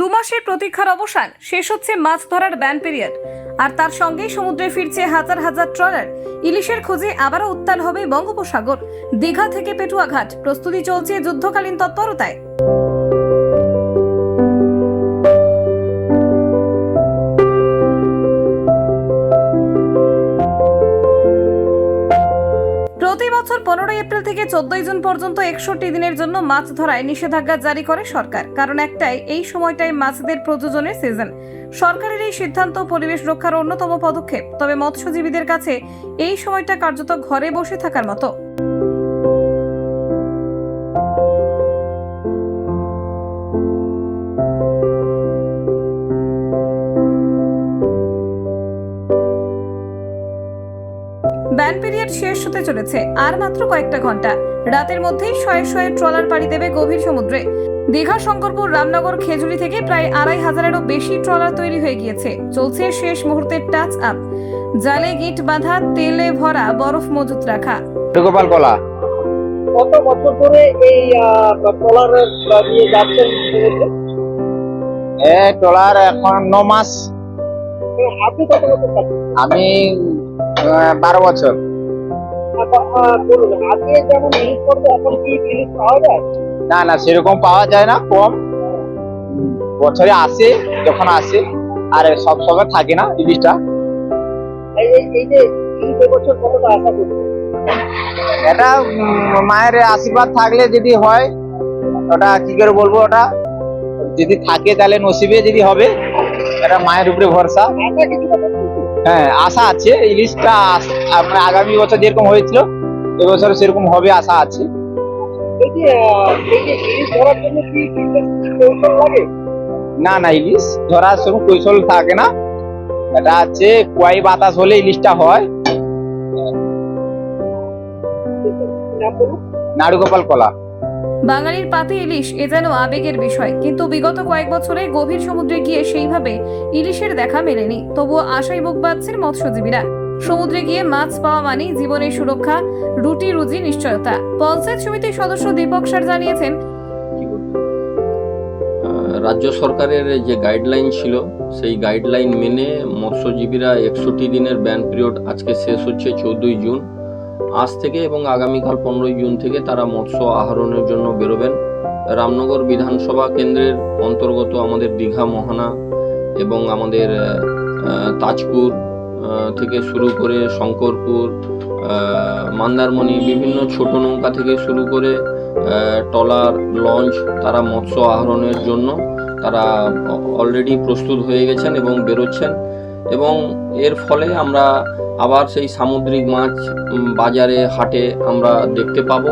দু মাসের প্রতীক্ষার অবসান। শেষ হচ্ছে মাছ ধরার ব্যান পিরিয়ড আর তার সঙ্গেই সমুদ্রে ফিরছে হাজার হাজার ট্রলার ইলিশের খোঁজে আবারও উত্তাল হবে বঙ্গোপসাগর। দীঘা থেকে পেটুয়াঘাট। প্রস্তুতি চলছে যুদ্ধকালীন তৎপরতায়। প্রতি বছর পনেরোই এপ্রিল থেকে চোদ্দই জুন পর্যন্ত একষট্টি দিনের জন্য মাছ ধরায় নিষেধাজ্ঞা জারি করে সরকার। কারণ একটাই, এই সময়টাই মাছদের প্রযোজনের সিজন সরকারের এই সিদ্ধান্ত পরিবেশ রক্ষার অন্যতম পদক্ষেপ। তবে মৎস্যজীবীদের কাছে এই সময়টা কার্যত ঘরে বসে থাকার মতো। হতে চলেছে আর মাত্র কয়েকটা ঘণ্টা। রাতের মধ্যেই শয়ে শয়ে ট্রলার পাড়ি দেবে গভীর সমুদ্রে। দীঘা শঙ্করপুর রামনগর খেজুরি থেকে প্রায় আড়াই হাজারেরও বেশি ট্রলার তৈরি হয়ে গিয়েছে। চলছে শেষ মুহূর্তের টাচ আপ। জালে গিট বাঁধা তেলে ভরা বরফ মজুত রাখা। গোপাল কলা। কত বছর ধরে এই ট্রলার নিয়ে যাচ্ছেন এ ট্রলার এখন ন মাস। আপনি কত বছর আমি বারো বছর। না না, সেরকম পাওয়া যায় না, কম। বছরে আসে, যখন আসে, আর সব সময় থাকে না করছে এটা মায়ের আশীর্বাদ থাকলে যদি হয়, ওটা কি করে বলব, ওটা যদি থাকে তাহলে নসিবে যদি হবে, এটা মায়ের উপরে ভরসা। হ্যাঁ আশা আছে ইলিশটা মানে আগামী বছর যেরকম হয়েছিল এবছর সেরকম হবে আশা আছে। না না ইলিশ ধরার সেরকম কৌশল থাকে না। এটা হচ্ছে কুয়াই বাতাস হলে ইলিশটা হয়। নাড়ুগোপাল কলা। বাঙালির পাতে ইলিশ এ যেন আবেগের বিষয়, কিন্তু বিগত কয়েক বছরে গভীর সমুদ্রে গিয়ে সেইভাবে ইলিশের দেখা মেলেনি। তবুও আশায় বুক বাঁধছেন মৎস্যজীবীরা। সমুদ্রে গিয়ে মাছ পাওয়া মানেই জীবনের সুরক্ষা, রুটি রুজি নিশ্চয়তা। পঞ্চায়েত সমিতির সদস্য দীপক সার জানিয়েছেন রাজ্য সরকারের যে গাইডলাইন ছিল, সেই গাইডলাইন মেনে মৎস্যজীবীরা একষট্টি দিনের ব্যান পিরিয়ড আজকে শেষ হচ্ছে চৌদ্দই জুন। আজ থেকে এবং আগামীকাল পনেরোই জুন থেকে তারা মৎস্য আহরণের জন্য বেরোবেন। রামনগর বিধানসভা কেন্দ্রের অন্তর্গত আমাদের দীঘা মোহনা এবং আমাদের তাজপুর থেকে শুরু করে শঙ্করপুর মন্দারমণি বিভিন্ন ছোট নৌকা থেকে শুরু করে আহ, ট্রলার লঞ্চ তারা মৎস্য আহরণের জন্য তারা অলরেডি প্রস্তুত হয়ে গেছেন এবং বেরোচ্ছেন। এবং এর ফলে আমরা আবার সেই সামুদ্রিক মাছ বাজারে, হাটে আমরা দেখতে পাবো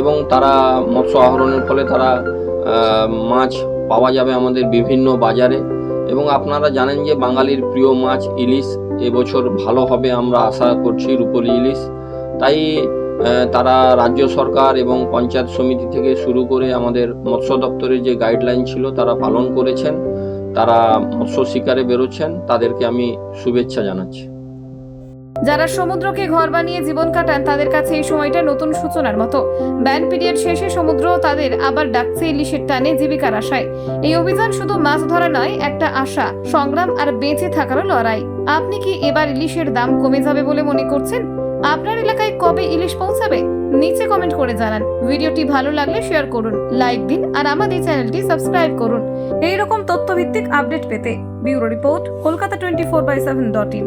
এবং তারা মৎস্য আহরণের ফলে তারা মাছ পাওয়া যাবে আমাদের বিভিন্ন বাজারে। এবং আপনারা জানেন যে বাঙালির প্রিয় মাছ ইলিশ এবছর ভালো হবে আমরা আশা করছি রূপলি ইলিশ। তাই তারা রাজ্য সরকার এবং পঞ্চায়েত সমিতি থেকে শুরু করে আমাদের মৎস্য দপ্তরের যে গাইডলাইন ছিল তারা পালন করেছেন। তারা মৎস্য শিকারে বেরোচ্ছেন। তাদেরকে আমি শুভেচ্ছা জানাচ্ছি। যারা সমুদ্রকে ঘর বানিয়ে জীবন কাটান, তাদের কাছে এই সময়টা নতুন সূচনার মতো। ব্যান পিরিয়ড শেষে সমুদ্র তাদের আবার ডাকছে ইলিশের টানে জীবিকার আশায়। এই অভিযান শুধু মাছ ধরা নয়, একটা আশা, সংগ্রাম আর বেঁচে থাকারও লড়াই। আপনি কি এবার ইলিশের দাম কমে যাবে বলে মনে করছেন? আপনার এলাকায় কবে ইলিশ পৌঁছাবে? নিচে কমেন্ট করে জানান। ভিডিওটি ভালো লাগলে শেয়ার করুন, লাইক দিন আর আমাদের চ্যানেলটি সাবস্ক্রাইব করুন। এই রকম তথ্যভিত্তিক আপডেট পেতে bureau report, Kolkata twenty four by seven dot in.